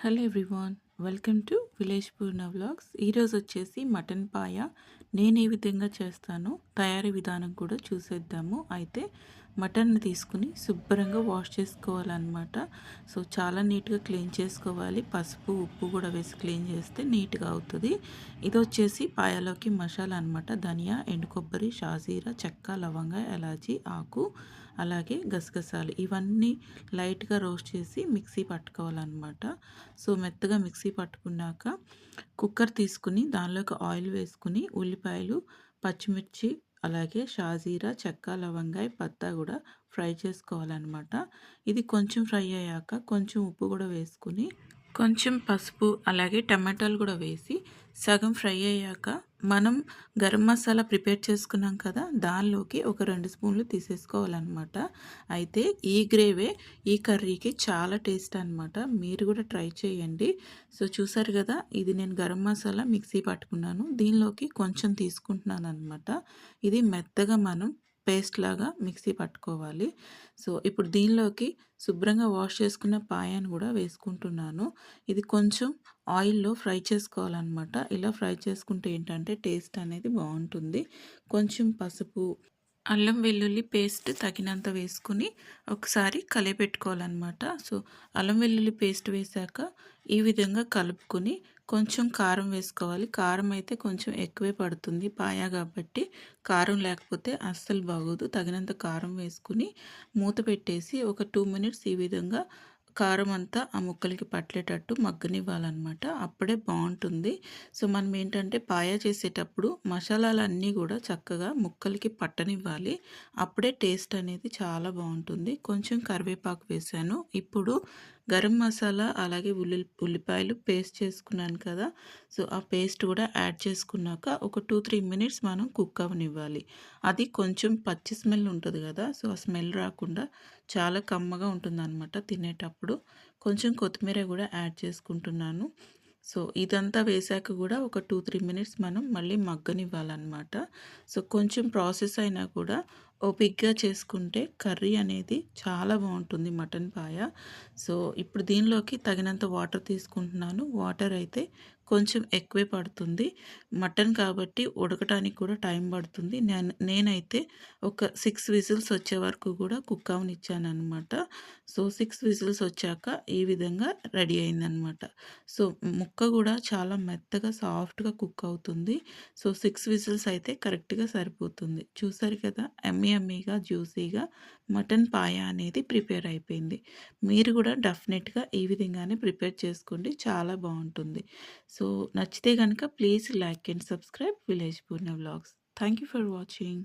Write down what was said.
Hello everyone welcome to village Purna vlogs. ఈరోజు వచ్చేసి mutton పాయ. నేను ఏ విధంగా చేస్తానో తయారీ విధానం కూడా చూసేద్దాము. అయితే మటన్ని తీసుకుని శుభ్రంగా వాష్ చేసుకోవాలన్నమాట. సో చాలా నీట్గా క్లీన్ చేసుకోవాలి. పసుపు ఉప్పు కూడా వేసి క్లీన్ చేస్తే నీట్గా అవుతుంది. ఇది వచ్చేసి పాయలోకి మసాలా అనమాట ధనియా ఎండు కొబ్బరి షాజీరా చెక్క లవంగ ఎలాచి ఆకు అలాగే గసగసాలు. ఇవన్నీ లైట్గా రోస్ట్ చేసి మిక్సీ పట్టుకోవాలన్నమాట. సో మెత్తగా మిక్సీ పట్టుకున్నాక కుక్కర్ తీసుకుని దానిలోకి ఆయిల్ వేసుకుని ఉల్లిపాయలు పచ్చిమిర్చి అలాగే షాజీరా చెక్క లవంగాయ పత్తా కూడా ఫ్రై చేసుకోవాలన్నమాట. ఇది కొంచెం ఫ్రై అయ్యాక కొంచెం ఉప్పు కూడా వేసుకుని కొంచెం పసుపు అలాగే టమాటాలు కూడా వేసి సగం ఫ్రై అయ్యాక మనం గరం మసాలా ప్రిపేర్ చేసుకున్నాం కదా దానిలోకి ఒక రెండు స్పూన్లు తీసేసుకోవాలన్నమాట. అయితే ఈ గ్రేవే ఈ కర్రీకి చాలా టేస్ట్ అనమాట మీరు కూడా ట్రై చేయండి. సో చూసారు కదా ఇది నేను గరం మసాలా మిక్సీ పట్టుకున్నాను. దీనిలోకి కొంచెం తీసుకుంటున్నాను అనమాట ఇది మెత్తగా మనం పేస్ట్ లాగా మిక్సీ పట్టుకోవాలి. సో ఇప్పుడు దీనిలోకి శుభ్రంగా వాష్ చేసుకున్న పాయాన్ని కూడా వేసుకుంటున్నాను. ఇది కొంచెం ఆయిల్లో ఫ్రై చేసుకోవాలన్నమాట. ఇలా ఫ్రై చేసుకుంటే ఏంటంటే టేస్ట్ అనేది బాగుంటుంది. కొంచెం పసుపు అల్లం వెల్లుల్లి పేస్ట్ తగినంత వేసుకుని ఒకసారి కలిపెట్టుకోవాలన్నమాట. సో అల్లం వెల్లుల్లి పేస్ట్ వేసాక ఈ విధంగా కలుపుకొని కొంచెం కారం వేసుకోవాలి. కారం అయితే కొంచెం ఎక్కువే పడుతుంది పాయా కాబట్టి. కారం లేకపోతే అస్సలు బాగోదు. తగినంత కారం వేసుకుని మూత పెట్టేసి ఒక టూ మినిట్స్ ఈ విధంగా కారం అంతా ఆ ముక్కలకి పట్టేటట్టు మగ్గనివ్వాలన్నమాట. అప్పుడే బాగుంటుంది. సో మనం ఏంటంటే పాయా చేసేటప్పుడు మసాలాలన్నీ కూడా చక్కగా ముక్కలకి పట్టనివ్వాలి. అప్పుడే టేస్ట్ అనేది చాలా బాగుంటుంది. కొంచెం కరివేపాకు వేసాను. ఇప్పుడు గరం మసాలా అలాగే ఉల్లి ఉల్లిపాయలు పేస్ట్ చేసుకున్నాను కదా. సో ఆ పేస్ట్ కూడా యాడ్ చేసుకున్నాక ఒక టూ త్రీ మినిట్స్ మనం కుక్ అవనివ్వాలి. అది కొంచెం పచ్చి స్మెల్ ఉంటుంది కదా సో ఆ స్మెల్ రాకుండా చాలా కమ్మగా ఉంటుంది అనమాట తినేటప్పుడు. కొంచెం కొత్తిమీర కూడా యాడ్ చేసుకుంటున్నాను. సో ఇదంతా వేసాక కూడా ఒక టూ త్రీ మినిట్స్ మనం మళ్ళీ మగ్గనివ్వాలన్నమాట. సో కొంచెం ప్రాసెస్ అయినా కూడా ఓపిక్గా చేసుకుంటే కర్రీ అనేది చాలా బాగుంటుంది మటన్ పాయ. సో ఇప్పుడు దీనిలోకి తగినంత వాటర్ తీసుకుంటున్నాను. వాటర్ అయితే కొంచెం ఎక్కువే పడుతుంది. మటన్ కాబట్టి ఉడకటానికి కూడా టైం పడుతుంది. నేను నేనైతే ఒక సిక్స్ విజిల్స్ వచ్చే వరకు కూడా కుక్ అవనిచ్చాను అనమాట సో సిక్స్ విజిల్స్ వచ్చాక ఈ విధంగా రెడీ అయిందనమాట సో ముక్క కూడా చాలా మెత్తగా సాఫ్ట్గా కుక్ అవుతుంది. సో సిక్స్ విజిల్స్ అయితే కరెక్ట్గా సరిపోతుంది. చూసారు కదా ఎమ్మీ ఎమ్మీగా జ్యూసీగా మటన్ పాయ అనేది ప్రిపేర్ అయిపోయింది. మీరు కూడా డెఫినెట్గా ఈ విధంగానే ప్రిపేర్ చేసుకోండి. చాలా బాగుంటుంది. సో నచ్చితే కనుక please like and subscribe village Purna vlogs thank you for watching